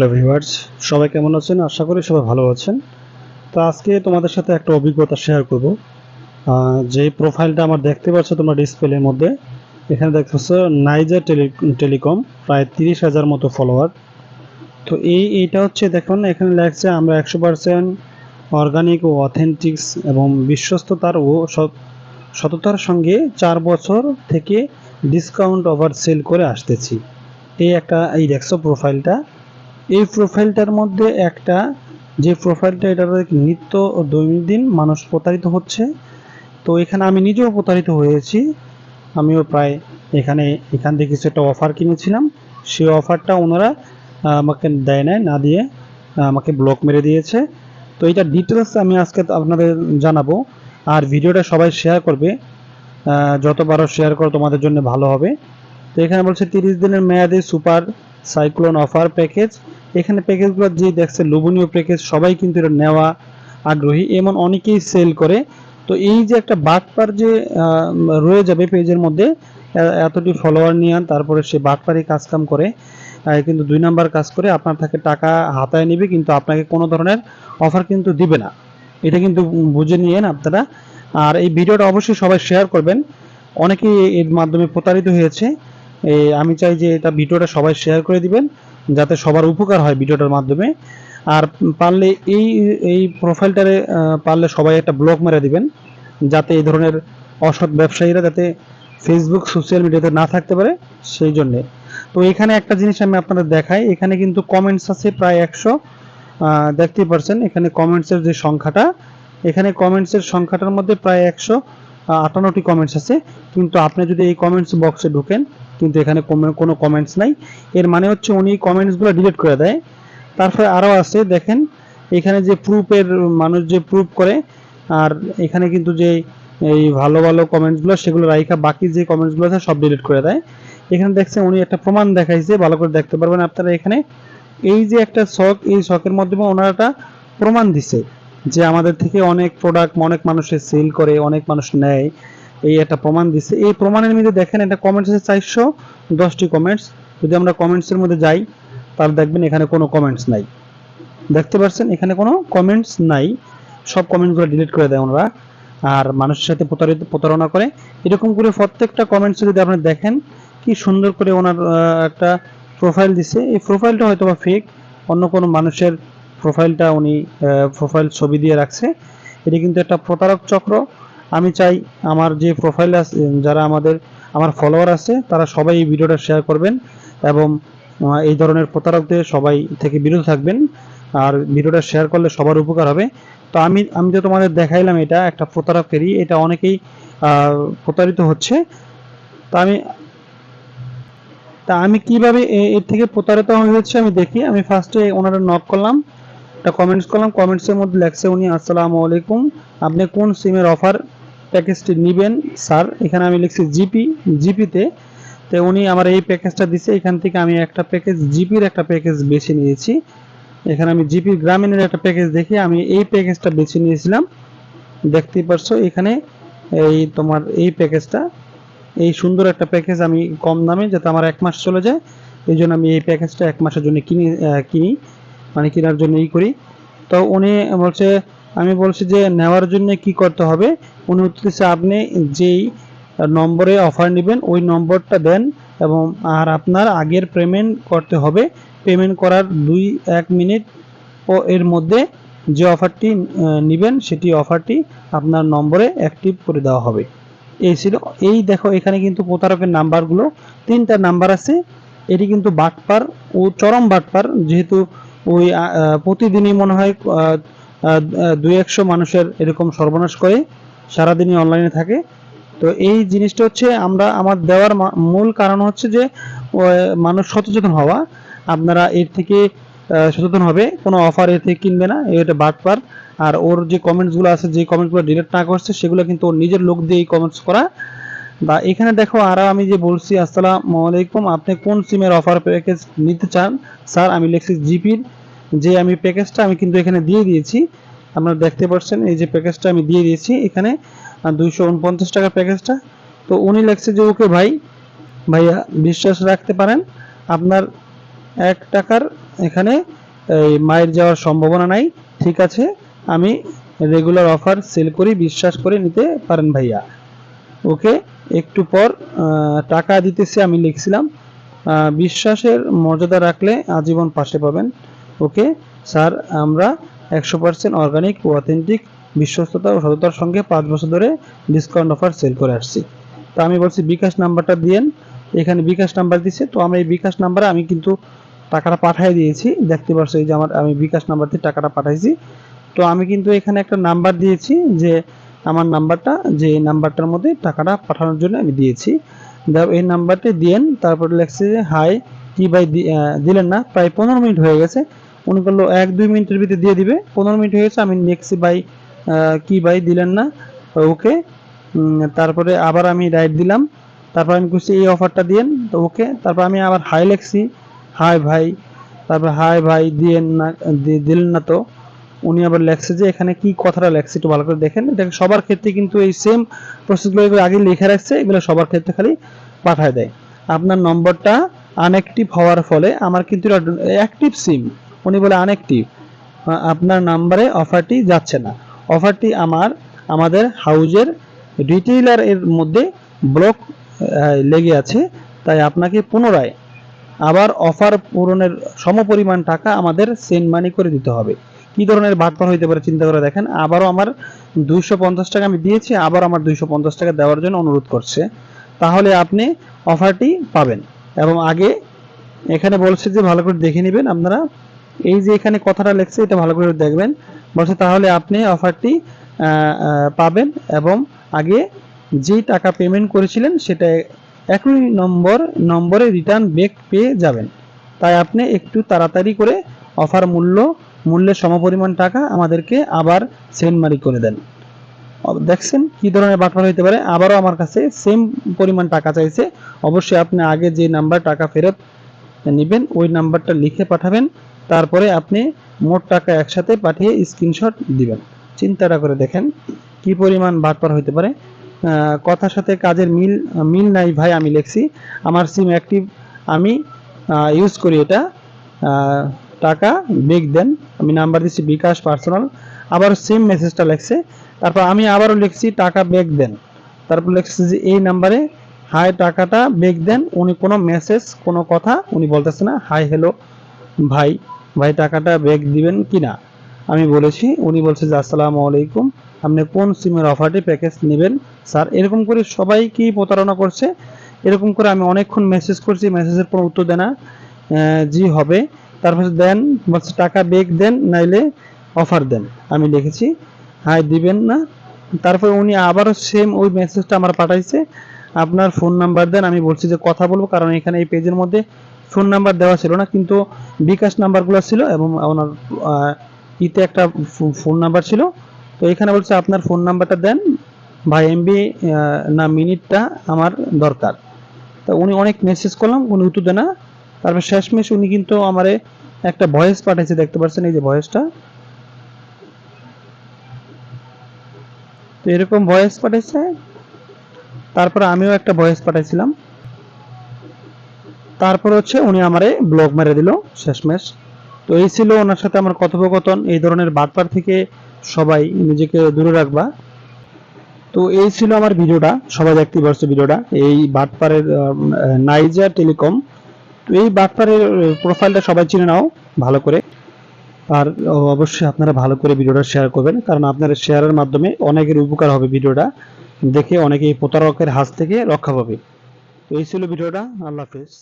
Hello viewers, সবাই কেমন আছেন? আশা করি সবাই ভালো আছেন। তো আজকে তোমাদের সাথে একটা অভিজ্ঞতা শেয়ার করব। যে প্রোফাইলটা আমার দেখতে পাচ্ছ তোমরা ডিসপ্লের মধ্যে, এখানে দেখতেছো নাইজার টেলি টেলিকম প্রায় তিরিশ হাজার মতো ফলোয়ার তো এই, এইটা হচ্ছে দেখুন, এখানে লেখছে আমরা একশো পার্সেন্ট অর্গানিক ও অথেন্টিক্স এবং বিশ্বস্ততার ও সততার সঙ্গে চার বছর থেকে ডিসকাউন্ট অফার সেল করে আসতেছি। এই একটা, এই দেখছ প্রোফাইলটা এই প্রোফাইলটার মধ্যে একটা, যে প্রোফাইলটা এটা নিত্য ও দৈনন্দিন মানুষ প্রতারিত হচ্ছে। তো এখানে আমি নিজেও প্রতারিত হয়েছি। আমিও প্রায় এখানে, এখান থেকে কিছু একটা অফার কিনেছিলাম। সেই অফারটা ওনারা আমাকে দেয় নাই, না দিয়ে আমাকে ব্লক মেরে দিয়েছে। তো এটা ডিটেলস আমি আজকে আপনাদের জানাব। আর ভিডিওটা সবাই শেয়ার করবে। যত শেয়ার করো, তোমাদের জন্য ভালো হবে। তো এখানে বলছে, তিরিশ দিনের মেয়াদে সুপার সাইক্লোন অফার প্যাকেজ এখানে প্যাকেজগুলো যে দেখছে, লোভনীয় প্যাকেজ সবাই কিন্তু এটা নেওয়া আগ্রহী। এমন অনেকেই সেল করে। তো এই যে একটা বাটপার যে রয়ে যাবে পেজের মধ্যে এতটি ফলোয়ার নিয়ে তারপরে সে বাটপারি কাজকাম করে কিন্তু দুই নাম্বার কাজ করে, আপনার থেকে টাকা হাতায় নেবে, কিন্তু আপনাকে কোনো ধরনের অফার কিন্তু দিবে না। এটা কিন্তু বুঝে নিয়েন আপনারা। আর এই ভিডিওটা অবশ্যই সবাই শেয়ার করবেন। অনেকেই এর মাধ্যমে প্রতারিত হয়েছে। আমি চাই যে এটা ভিডিওটা সবাই শেয়ার করে দিবেন। যাতে সবার উপকার হয় ভিডিওটার মাধ্যমে। আর পারলে এই এই প্রোফাইলটারে পারলে সবাই একটা ব্লগ মেরে দিবেন, যাতে এই ধরনের অসৎ ব্যবসায়ীরা যাতে ফেসবুক সোশ্যাল মিডিয়াতে না থাকতে পারে সেই জন্যে। তো এখানে একটা জিনিস আমি আপনাদের দেখাই, এখানে কিন্তু কমেন্টস আছে প্রায় একশো দেখতেই পারছেন, এখানে কমেন্টসের যে সংখ্যাটা, এখানে কমেন্টসের সংখ্যাটার মধ্যে প্রায় একশো আটান্নটি কমেন্টস আছে। কিন্তু আপনি যদি এই কমেন্টস বক্সে ঢুকেন কিন্তু এখানে কোনো- কমেন্টস নাই। এর মানে হচ্ছে উনি কমেন্টসগুলো ডিলিট করে দেয়। তারপরে আরও আছে, দেখেন, এখানে যে প্রুফের মানুষ যে প্রুফ করে, আর এখানে কিন্তু যে এই ভালো ভালো কমেন্টসগুলো সেগুলো রাইখা বাকি যে কমেন্টসগুলো আছে সব ডিলিট করে দেয়। এখানে দেখছেন উনি একটা প্রমাণ দেখাইছে, ভালো করে দেখতে পারবেন আপনারা এখানে। এই যে একটা শখ, এই শখের মাধ্যমে ওনারা একটা প্রমাণ দিছে যে আমাদের থেকে অনেক প্রোডাক্ট অনেক মানুষের সেল করে, অনেক মানুষ নেয়। এই একটা প্রমাণ দিছে। এই প্রমাণের মধ্যে দেখেন এটা কমেন্টস আছে চারশো দশটি কমেন্টস যদি আমরা কমেন্টসের মধ্যে যাই, তাহলে দেখবেন এখানে কোনো কমেন্টস নাই। দেখতে পাচ্ছেন? এখানে কোনো কমেন্টস নাই। সব কমেন্টসগুলো ডিলিট করে দেয় ওনারা। আর মানুষের সাথে প্রতারিত প্রতারণা করে। এরকম করে প্রত্যেকটা কমেন্টস যদি আপনি দেখেন, কি সুন্দর করে ওনার একটা প্রোফাইল দিছে। এই প্রোফাইলটা হয়তো বা ফেক অন্য কোনো মানুষের প্রোফাইলটা উনি প্রোফাইল ছবি দিয়ে রাখছে। এটি কিন্তু একটা প্রতারক চক্র। আমি চাই আমার যে প্রোফাইল আছে, যারা আমাদের, আমার ফলোয়ার আছে, তারা সবাই এই ভিডিওটা শেয়ার করবেন এবং এই ধরনের প্রতারকদের সবাই থেকে বিরত থাকবেন। আর ভিডিওটা শেয়ার করলে সবার উপকার হবে। তো আমি আমি যে তোমাদের দেখাইলাম এটা একটা প্রতারকেরই এটা অনেকেই প্রতারিত হচ্ছে। তা আমি তা আমি কীভাবে এর থেকে প্রতারিত হয়েছে আমি দেখি। আমি ফার্স্টে ওনারা নক করলাম, একটা কমেন্টস করলাম। কমেন্টসের মধ্যে লেখছে উনি, আসসালামু আলাইকুম, আপনি কোন সিমের অফার প্যাকেজটি নেবেন, স্যার। এখানে আমি লিখছি জিপি, জিপিতে। তো উনি আমার এই প্যাকেজটা দিছে। এখান থেকে আমি একটা প্যাকেজ, জিপির একটা প্যাকেজ বেছে নিয়েছি। এখানে আমি জিপি গ্রামীণের একটা প্যাকেজ দেখে আমি এই প্যাকেজটা বেছে নিয়েছিলাম। দেখতেই পারছ, এখানে এই তোমার এই প্যাকেজটা, এই সুন্দর একটা প্যাকেজ আমি কম দামে যাতে আমার এক মাস চলে যায়। এই জন্য আমি এই প্যাকেজটা এক মাসের জন্য কিনি কিনি মানে কেনার জন্য ই করি। তো উনি বলছে আমি বলছি যে নেওয়ার জন্য কি করতে হবে? উনি আপনি যেই নম্বরে অফার নেবেন, ওই নম্বরটা দেন এবং আর আপনার আগের পেমেন্ট করতে হবে। পেমেন্ট করার দুই, এক মিনিট ও এর মধ্যে যে অফারটি নেবেন, সেটি অফারটি আপনার নম্বরে অ্যাক্টিভ করে দেওয়া হবে। এই ছিল, এই দেখো এখানে কিন্তু প্রতারকের নাম্বারগুলো তিনটা নাম্বার আছে। এটি কিন্তু বাটপার ও চরম বাটপার, যেহেতু ওই প্রতিদিনই মনে হয় দুই একশো মানুষের এরকম সর্বনাশ করে সারাদিনই অনলাইনে থাকে। তো এই জিনিসটা হচ্ছে আমরা, আমার দেওয়ার মূল কারণ হচ্ছে যে মানুষ সচেতন হওয়া। আপনারা এর থেকে সচেতন হবে। কোনো অফার এর থেকে কিনবে না এটা বাটপার আর ওর যে কমেন্টসগুলো আছে, যে কমেন্টসগুলো ডিলিট না করছে, সেগুলো কিন্তু ওর নিজের লোক দিয়ে কমেন্টস করা। বা এখানে দেখো, আর আমি যে বলছি, আসসালামু আলাইকুম। আপনি কোন সিমের অফার প্যাকেজ নিতে চান? স্যার, আমি লিখছি জিপির। যে আমি প্যাকেজটা আমি কিন্তু এখানে দিয়ে দিয়েছি। আপনারা দেখতে পাচ্ছেন, এই যে প্যাকেজটা আমি দিয়ে দিয়েছি। এখানে দুইশো উনপঞ্চাশ টাকা প্যাকেজটা তো উনি লিখছে যে, ওকে ভাই, ভাইয়া বিশ্বাস রাখতে পারেন, আপনার এক টাকার এখানে, এই মায়ের যাওয়ার সম্ভাবনা নাই। ঠিক আছে, আমি রেগুলার অফার সেল করি, বিশ্বাস করে নিতে পারেন ভাইয়া। ওকে, একটু পর টাকা দিতেছে আমি লিখছিলাম। বিশ্বাসের মর্যাদা রাখলে আজীবন পাশে পাবেন। ওকে, স্যার, আমরা একশো পার্সেন্ট অর্গানিক ও অথেন্টিক বিশ্বস্ততা ও সততার সঙ্গে পাঁচ বছর ধরে ডিসকাউন্ট অফার সেল করে আসছি। তো আমি বলছি বিকাশ নাম্বারটা দিয়েন। এখানে বিকাশ নাম্বার দিছে, তো আমি এই বিকাশ নাম্বারে আমি কিন্তু টাকাটা পাঠিয়ে দিয়েছি। দেখতে পাচ্ছ এই যে আমার, আমি বিকাশ নাম্বার দিয়ে টাকাটা পাঠাইছি। তো আমি কিন্তু এখানে একটা নাম্বার দিয়েছি যে, আমার নাম্বারটা, যে এই নাম্বারটার মধ্যে টাকাটা পাঠানোর জন্য আমি দিয়েছি। এই নাম্বারটা দিয়েন, তারপরে লেখছে যে হাই কি ভাই দিলেন না। প্রায় পনেরো মিনিট হয়ে গেছে। উনি বলল এক দুই মিনিটের ভিতরে দিয়ে দিবে। পনেরো মিনিট হয়ে গেছে আমি ভাই আহ, কি ভাই দিলেন না? ওকে। তারপরে আবার আমি রাইট দিলাম। তারপর আমি খুঁজছি এই অফারটা দিয়েন তো ওকে। তারপর আমি আবার হাই লেখছি। হাই ভাই। তারপর হাই ভাই দিয়েন না দিলেন না তো। উনি আবার লেখছে যে এখানে কি কথাটা লেখছে একটু ভালো করে দেখেন। দেখেন সবার ক্ষেত্রে কিন্তু এই সেম প্রসেসগুলো এগুলো আগে লিখে রাখছে এগুলো সবার ক্ষেত্রে খালি পাঠায় দেয়। আপনার নম্বরটা আনঅ্যাক্টিভ হওয়ার ফলে আমার কিন্তু অ্যাক্টিভ সিম উনি বলে আনঅ্যাক্টিভ আপনার নাম্বারে অফারটি যাচ্ছে না। অফারটি আমার, আমাদের হাউজের রিটেইলার এর মধ্যে ব্লক লেগে আছে। তাই আপনাকে পুনরায় আবার অফার পূরণের সমপরিমাণ টাকা আমাদের সেন্ড মানি করে দিতে হবে। কি ধরনের বাটপার হইতে পারে চিন্তা করে দেখেন। আবারও আমার দুইশো পঞ্চাশ টাকা আমি দিয়েছি, আবার আমার দুইশো পঞ্চাশ টাকা দেওয়ার জন্য অনুরোধ করছে। তাহলে আপনি অফারটি পাবেন। এবং আগে এখানে বলছে যে, ভালো করে দেখে নেবেন আপনারা। এই যে এখানে কথাটা লেখছে, এটা ভালো করে দেখবেন। বলছে তাহলে আপনি অফারটি পাবেন এবং আগে যেই টাকা পেমেন্ট করেছিলেন, সেটা একই নম্বর, নম্বরে রিটার্ন ব্যাক পেয়ে যাবেন। তাই আপনি একটু তাড়াতাড়ি করে অফার মূল্য, মূল্যের সমপরিমাণ টাকা আমাদেরকে আবার সেন্ড মারি করে দেন। দেখছেন কি ধরনের বাটপার হইতে পারে? আবারও আমার কাছে সেম পরিমাণ টাকা চাইছে। অবশ্যই আপনি আগে যে নাম্বার টাকা ফেরত নেবেন, ওই নাম্বারটা লিখে পাঠাবেন। তারপরে আপনি মোট টাকা একসাথে পাঠিয়ে স্ক্রিনশট দিবেন। চিন্তাটা করে দেখেন কি পরিমাণ বাটপার হইতে পারে। কথার সাথে কাজের মিল মিল নাই ভাই আমি লিখছি। আমার সিম অ্যাক্টিভ আমি ইউজ করি এটা। টাকা বেগ দেন, আমি নাম্বার দিচ্ছি বিকাশ পার্সোনাল আবার সেম মেসেজটা লেখছে। তারপর আমি আবারও লিখছি টাকা বেগ দেন। তারপর লিখছি যে এই নাম্বারে হাই টাকাটা বেগ দেন। উনি কোনো মেসেজ কোনো কথা উনি বলতেছে না হাই হ্যালো ভাই। ভাই, টাকাটা বেগ দিবেন কি না আমি বলেছি, উনি বলছে যে, আসসালামু আলাইকুম, আপনি কোন সিমের অফারটি প্যাকেজ নেবেন? স্যার, এরকম করে সবাই কি প্রতারণা করছে? এরকম করে আমি অনেকক্ষণ মেসেজ করছি মেসেজের কোনো উত্তর দেয় না। জি, হবে। তারপর দেন, বলছে, টাকা বেগ দেন, নাইলে অফার দেন। আমি লিখেছি হাই দিবেন না। তারপর উনি আবারও সেম ওই মেসেজটা আমার পাঠাইছে। আপনার ফোন নাম্বার দেন, আমি বলছি যে, কথা বলব। কারণ এখানে এই পেজের মধ্যে ফোন নাম্বার দেওয়া ছিল না, কিন্তু বিকাশ নাম্বারগুলো ছিল এবং ওনার ইতে একটা ফোন নাম্বার ছিল। তো এখানে বলছে, আপনার ফোন নাম্বারটা দেন, ভাই এমবি না মিনিটটা আমার দরকার। তা উনি অনেক মেসেজ করলাম, উনি উত্তর দেয় না। তারপর শেষমেশ উনি কিন্তু আমারে একটা ভয়েস পাঠাইছে দেখতে পাচ্ছেন এই যে ভয়েসটা তো এরকম ভয়েস পাঠাইছে তারপর আমিও একটা ভয়েস পাঠাইছিলাম। তারপর হচ্ছে উনি আমারে ব্লগ মেরে দিল, শেষমেশ। তো এই ছিল ওনার সাথে আমার কথোপকথন, এই ধরনের বাটপার থেকে সবাই নিজেকে দূরে রাখবা। তো এই ছিল আমার ভিডিওটা, সবাই দেখতে পারছ ভিডিওটা, এই বাটপারের নাইজার টেলিকম। তো এই বাটপারের প্রোফাইলটা সবাই চিনে নাও, ভালো করে। আর অবশ্যই আপনারা ভালো করে ভিডিওটা শেয়ার করবেন, কারণ আপনার শেয়ারের মাধ্যমে অনেকের উপকার হবে ভিডিওটা। দেখে অনেকেই প্রতারকের হাত থেকে রক্ষা পাবে। তো এই ছিল ভিডিওটা, আল্লাহ হাফেজ।